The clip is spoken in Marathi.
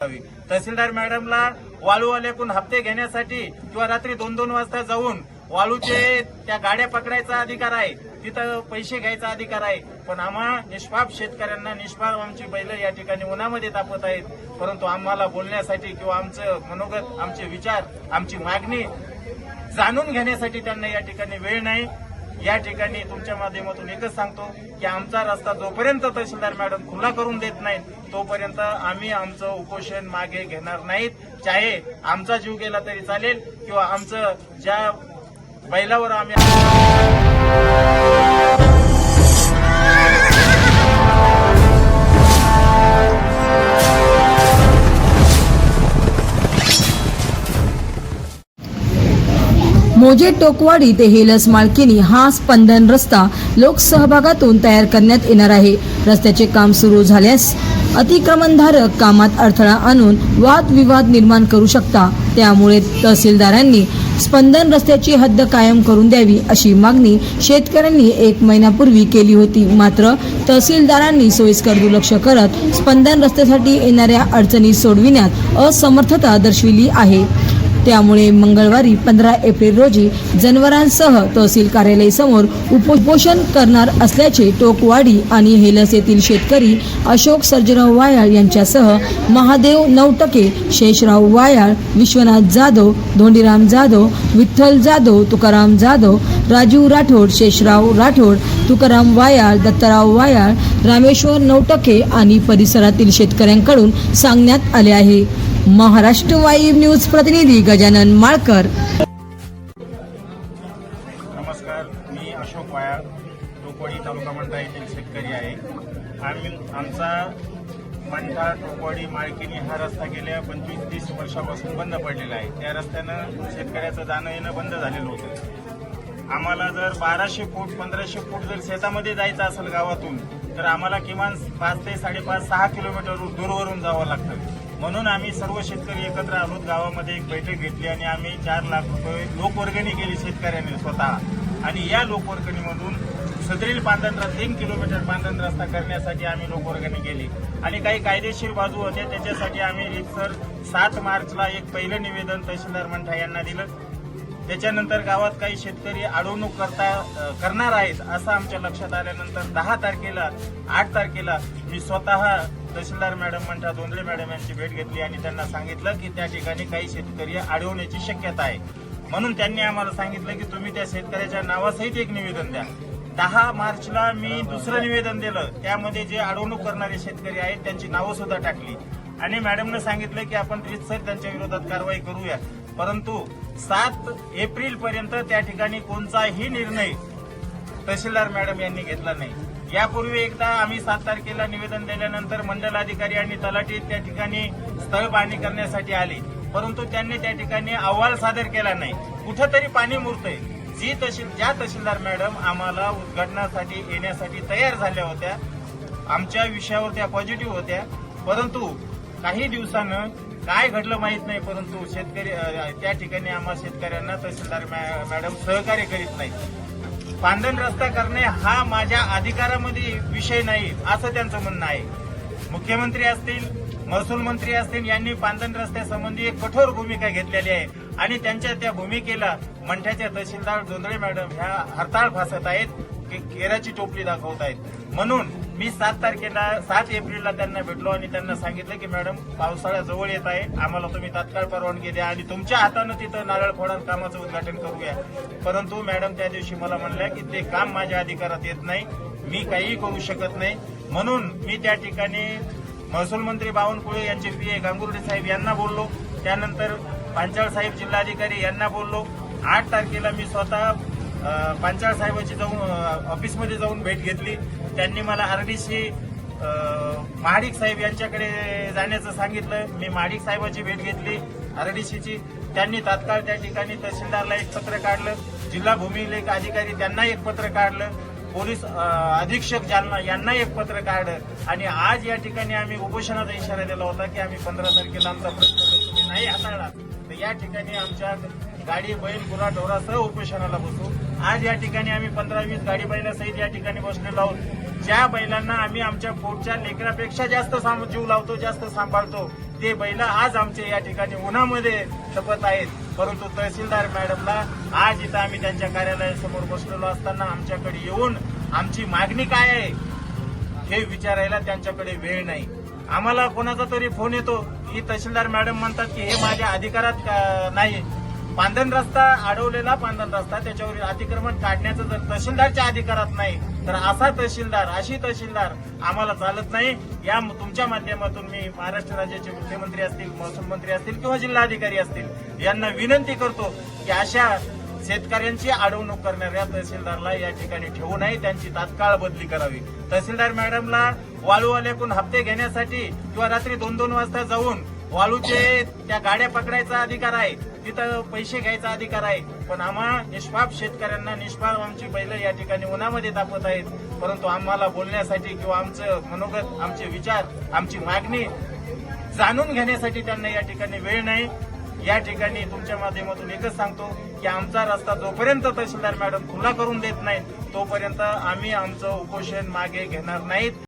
करावी. तहसीलदार मॅडमला वाळूवाल्याकडून हप्ते घेण्यासाठी किंवा रात्री दोन दोन वाजता जाऊन वाळूचे त्या गाड्या पकडायचा अधिकार आहे. तिथं पैसे घ्यायचा अधिकार आहे. पण आम्हा निष्पाप शेतकऱ्यांना निष्पाप आमची बैल या ठिकाणी उन्हामध्ये तापत आहेत. परंतु आम्हाला बोलण्यासाठी किंवा आमचं मनोगत आमचे विचार आमची मागणी जाणून घेण्यासाठी त्यांना या ठिकाणी वेळ नाही. या ठिकाणी तुमच्या माध्यमातून एकच सांगतो की आमचा रस्ता जोपर्यंत तहसीलदार मॅडम खुला करून देत नाहीत तोपर्यंत आम्ही आमचं उपोषण मागे घेणार नाहीत. चाहे आमचा जीव गेला तरी चालेल किंवा आमचं ज्या बैलावर आम्ही मोजे टोकवाडी ते हेलस मालकीनी हा स्पंदन रस्ता लोकसहभागातून तयार करण्यात येणार आहे. रस्त्याचे काम सुरू झाल्यास अतिक्रमणधारक कामात अडथळा आणून वादविवाद निर्माण करू शकता. त्यामुळे तहसीलदारांनी स्पंदन रस्त्याची हद्द कायम करून द्यावी अशी मागणी शेतकऱ्यांनी एक महिन्यापूर्वी केली होती. मात्र तहसीलदारांनी सोयीस्कर दुर्लक्ष करत स्पंदन रस्त्यासाठी येणाऱ्या अडचणी सोडविण्यात असमर्थता दर्शविली आहे. त्यामुळे मंगळवारी पंधरा एप्रिल रोजी जनावरांसह तहसील कार्यालय समोर उपोषण करणार असल्याचे टोकवाडी आणि हेलस येथील शेतकरी अशोक सर्जराव वायाळ यांच्यासह महादेव नवटके शेषराव वायाळ विश्वनाथ जाधव धोंडीराम जाधव विठ्ठल जाधव तुकाराम जाधव राजू राठोड शेषराव राठोड तुकाराम वायाळ दत्तराव वायाळ रामेश्वर नवटके आणि परिसरातील शेतकऱ्यांकडून सांगण्यात आले आहे. महाराष्ट्र वाईब न्यूज प्रतिनिधी गजानन माळकर. नमस्कार मी अशोक वायाळ टोकवाडी तालुका मंडळ येथील शेतकरी आहे. आम्ही आमचा मंठा टोकवाडी माळकिनी हा रस्ता गेल्या पंचवीस तीस वर्षापासून बंद पडलेला आहे. त्या रस्त्यानं शेतकऱ्याचं जाणं येणं बंद झालेलं होतं. आम्हाला जर बाराशे फूट पंधराशे फूट जर शेतामध्ये जायचं असेल गावातून तर आम्हाला किमान पाच ते साडेपाच सहा किलोमीटर दूरवरून जावं लागतं. म्हणून आम्ही सर्व शेतकरी एकत्र आलोत गावामध्ये एक बैठक घेतली आणि आम्ही चार लाख रुपये लोकवर्गणी केली शेतकऱ्यांनी स्वतः. आणि या लोकवर्गणीमधून सदरील पांढरण तीन किलोमीटर पांधन रस्ता करण्यासाठी आम्ही लोकवर्गणी केली. आणि काही कायदेशीर बाजू होत्या त्याच्यासाठी आम्ही रितसर सात मार्चला एक पहिलं निवेदन तहसीलदार मंठा यांना दिलं. त्याच्यानंतर गावात काही शेतकरी अडवणूक करता करणार आहेत असं आमच्या लक्षात आल्यानंतर दहा तारखेला आठ तारखेला मी स्वतः तहसीलदार मॅडम म्हणता दोंदळे मॅडम यांची भेट घेतली आणि त्यांना सांगितलं की त्या ठिकाणी काही शेतकरी अडवण्याची शक्यता आहे. म्हणून त्यांनी आम्हाला सांगितलं की तुम्ही त्या शेतकऱ्याच्या नावासहित एक निवेदन द्या. दहा मार्चला मी दुसरं निवेदन दिलं. त्यामध्ये जे अडवणूक करणारे शेतकरी आहेत त्यांची नावं सुद्धा टाकली. आणि मॅडमनं सांगितलं की आपण रितसर त्यांच्या विरोधात कारवाई करूया. परंतु सात एप्रिल पर्यंत त्या ठिकाणी कोणताही निर्णय तहसीलदार मॅडम यांनी घेतला नाही. यापूर्वी एकदा आम्ही सात तारखेला निवेदन दिल्यानंतर मंडल अधिकारी आणि तलाठी त्या ठिकाणी स्थळ पाहणी करण्यासाठी आले. परंतु त्यांनी त्या ठिकाणी अहवाल सादर केला नाही. कुठंतरी पाणी मुरतंय. जी तहसील ज्या तहसीलदार मॅडम आम्हाला उद्घाटनासाठी येण्यासाठी तयार झाल्या होत्या आमच्या विषयावर त्या पॉझिटिव्ह होत्या. परंतु काही दिवसानं काय घडलं माहीत नाही परंतु शेतकरी त्या ठिकाणी आम्हा शेतकऱ्यांना तहसीलदार मॅ- मॅडम सहकार्य करीत नाही पांधन रस्ता करणे हा माझ्या अधिकारामध्ये विषय नाही असं त्यांचं म्हणणं आहे. मुख्यमंत्री असतील महसूल मंत्री असतील यांनी पांधन रस्त्यासंबंधी एक कठोर भूमिका घेतलेली आहे. आणि त्यांच्या त्या भूमिकेला मंठ्याच्या तहसीलदार जोंधळे मॅडम ह्या हरताळ फासत आहेत. केराची टोपली दाखवत आहेत म्हणून मी सात तारखेला सात एप्रिलला त्यांना भेटलो आणि त्यांना सांगितलं की मॅडम पावसाळा जवळ येत आहे. आम्हाला तुम्ही तात्काळ परवानगी द्या आणि तुमच्या हातानं तिथं नारळ फोडान कामाचं उद्घाटन करूया. परंतु मॅडम त्या दिवशी मला म्हणल्या की ते काम माझ्या अधिकारात येत नाही. मी काहीही करू शकत नाही. म्हणून मी त्या ठिकाणी महसूल मंत्री बावनकुळे यांचे पी ए गांगुर्डे साहेब यांना बोललो. त्यानंतर पांचाळ साहेब जिल्हाधिकारी यांना बोललो. आठ तारखेला मी स्वतः पांचाळ साहेबांची जाऊन ऑफिसमध्ये जाऊन भेट घेतली. त्यांनी मला आरडीसी महाडिक साहेब यांच्याकडे जाण्याचं सांगितलं. मी महाडिक साहेबांची भेट घेतली आरडीसीची. त्यांनी तात्काळ त्या ठिकाणी तहसीलदारला एक पत्र काढलं. जिल्हा भूमिलेख अधिकारी त्यांना एक पत्र काढलं. पोलीस अधीक्षक जालना यांना एक पत्र काढलं. आणि आज या ठिकाणी आम्ही उपोषणाचा इशारा दिला होता की आम्ही पंधरा तारखेला आमचा प्रश्न तुम्ही नाही हाताळला तर या ठिकाणी आमच्या गाडी बैल गुरा ढोरासह उपोषणाला बसू. आज या ठिकाणी आम्ही पंधरा वीस गाडी बैलासहित या ठिकाणी बसलेलो आहोत. ज्या बैलांना आम्ही आमच्या पोटच्या लेकरापेक्षा जास्त जीव लावतो जास्त सांभाळतो ते बैल आज आमचे या ठिकाणी उन्हामध्ये तपत आहेत. परंतु तहसीलदार मॅडमला आज इथं आम्ही त्यांच्या कार्यालयासमोर बसलेलो असताना आमच्याकडे येऊन आमची मागणी काय आहे हे विचारायला त्यांच्याकडे वेळ नाही. आम्हाला कोणाचा तरी फोन येतो. की तहसीलदार मॅडम म्हणतात की हे माझ्या अधिकारात नाही. पांधन रस्ता अडवलेला पांधन रस्ता त्याच्यावरील अतिक्रमण काढण्याचं जर तहसीलदारच्या अधिकारात नाही तर असा तहसीलदार अशी तहसीलदार आम्हाला चालत नाही. या तुमच्या माध्यमातून मी महाराष्ट्र राज्याचे मुख्यमंत्री असतील महसूल मंत्री असतील किंवा जिल्हाधिकारी असतील यांना विनंती करतो की अशा शेतकऱ्यांची अडवणूक करणाऱ्या तहसीलदारला या ठिकाणी ठेवू नये त्यांची तात्काळ बदली करावी. तहसीलदार मॅडमला वाळूवाल्याकडून हप्ते घेण्यासाठी किंवा रात्री दोन दोन वाजता जाऊन वाळूचे त्या गाड्या पकडायचा अधिकार आहे. तिथं पैसे घ्यायचा अधिकार आहे. पण आम्हा निष्पाप शेतकऱ्यांना निष्पाप आमची बैल या ठिकाणी उन्हामध्ये तापत आहेत. परंतु आम्हाला बोलण्यासाठी किंवा आमचं मनोगत आमचे विचार आमची मागणी जाणून घेण्यासाठी त्यांना या ठिकाणी वेळ नाही. या ठिकाणी तुमच्या माध्यमातून एकच सांगतो की आमचा रस्ता जोपर्यंत तहसीलदार मॅडम खुला करून देत नाहीत तोपर्यंत आम्ही आमचं उपोषण मागे घेणार नाहीत.